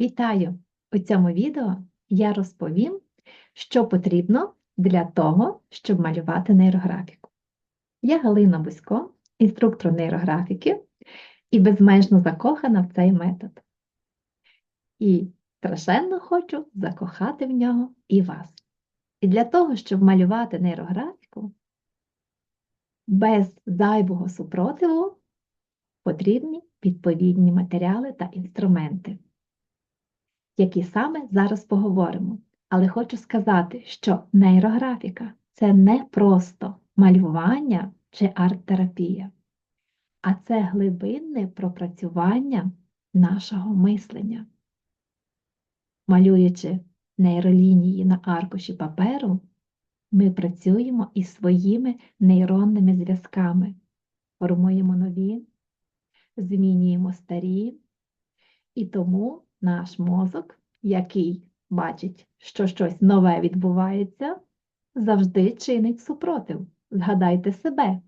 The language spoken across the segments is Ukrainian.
Вітаю! У цьому відео я розповім, що потрібно для того, щоб малювати нейрографіку. Я Галина Бусько, інструктор нейрографіки, і безмежно закохана в цей метод. І страшенно хочу закохати в нього і вас. І для того, щоб малювати нейрографіку, без зайвого супротиву потрібні відповідні матеріали та інструменти які саме зараз поговоримо. Але хочу сказати, що нейрографіка це не просто малювання чи арт-терапія, а це глибинне пропрацювання нашого мислення. Малюючи нейролінії на аркуші паперу, ми працюємо із своїми нейронними зв'язками, формуємо нові, змінюємо старі, і тому наш мозок, який бачить, що щось нове відбувається, завжди чинить супротив. Згадайте себе.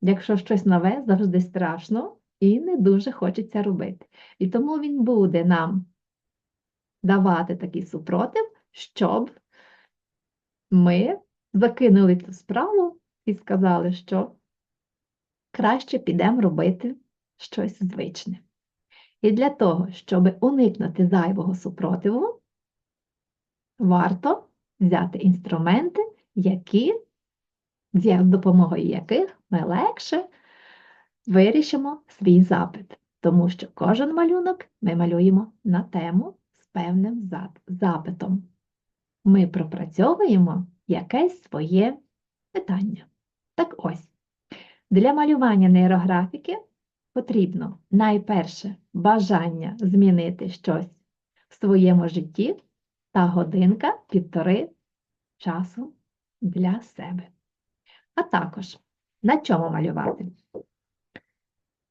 Якщо щось нове, завжди страшно і не дуже хочеться робити. І тому він буде нам давати такий супротив, щоб ми закинули цю справу і сказали, що краще підемо робити щось звичне. І для того, щоб уникнути зайвого супротиву, варто взяти інструменти, які, з допомогою яких ми легше вирішимо свій запит. Тому що кожен малюнок ми малюємо на тему з певним запитом. Ми пропрацьовуємо якесь своє питання. Так ось, для малювання нейрографіки потрібно найперше бажання змінити щось в своєму житті та годинка півтори часу для себе. А також на чому малювати?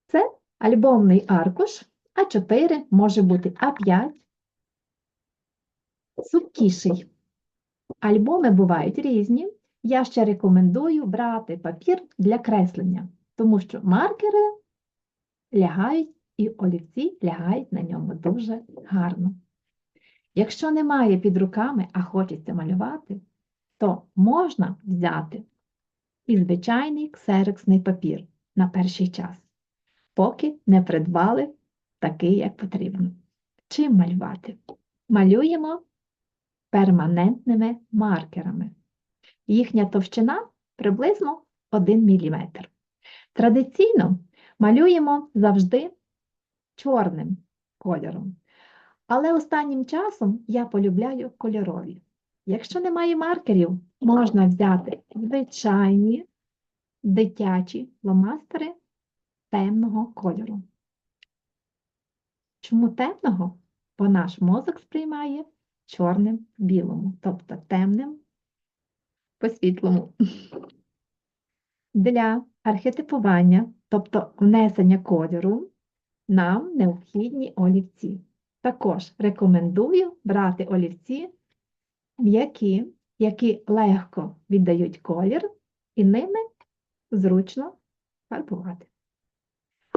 Це альбомний аркуш А4 може бути А5, сухіший. Альбоми бувають різні. Я ще рекомендую брати папір для креслення, тому що маркери лягають і олівці лягають на ньому дуже гарно. Якщо немає під руками, а хочеться малювати, то можна взяти і звичайний ксерексний папір на перший час, поки не придбали такий, як потрібно. Чим малювати? Малюємо перманентними маркерами. Їхня товщина приблизно 1 мм. Традиційно малюємо завжди чорним кольором. Але останнім часом я полюбляю кольорові. Якщо немає маркерів, можна взяти звичайні дитячі фломастери темного кольору. Чому темного? Бо наш мозок сприймає чорним білому, тобто темним по світлому. Для архетипування, тобто внесення кольору, нам необхідні олівці. Також рекомендую брати олівці, м'які, які легко віддають колір, і ними зручно фарбувати.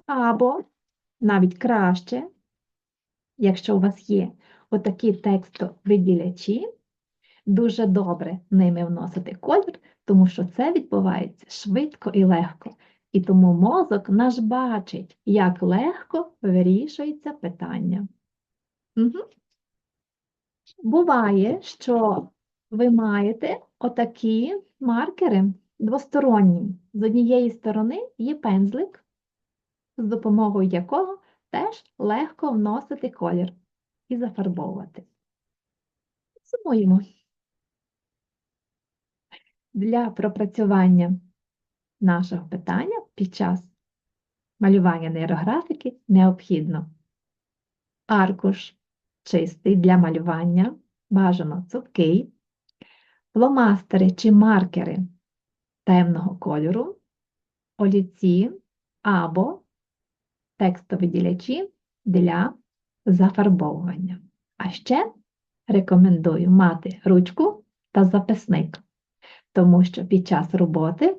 Або навіть краще, якщо у вас є отакі текстовиділячі, дуже добре ними вносити колір, тому що це відбувається швидко і легко. І тому мозок наш бачить, як легко вирішується питання. Угу. Буває, що ви маєте отакі маркери двосторонні. З однієї сторони є пензлик, з допомогою якого теж легко вносити колір і зафарбовувати. Сумуємо. Для пропрацювання нашого питання під час малювання нейрографіки необхідно аркуш чистий для малювання, бажано цупкий, фломастери чи маркери темного кольору, олівці або текстові ділячі для зафарбовування. А ще рекомендую мати ручку та записник, тому що під час роботи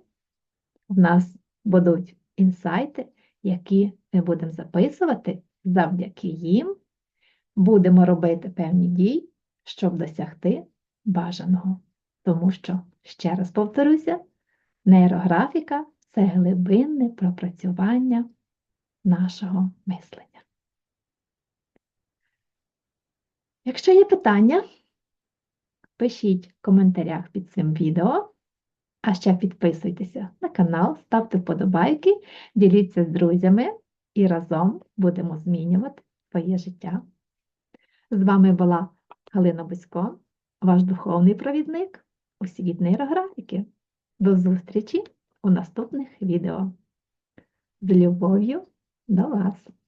в нас будуть інсайти, які ми будемо записувати, завдяки їм будемо робити певні дії, щоб досягти бажаного. Тому що, ще раз повторюся, нейрографіка це глибинне пропрацювання нашого мислення. Якщо є питання, пишіть в коментарях під цим відео, а ще підписуйтеся на канал, ставте вподобайки, діліться з друзями і разом будемо змінювати своє життя. З вами була Галина Бусько, ваш духовний провідник у світ нейрографіки. До зустрічі у наступних відео. З любов'ю до вас!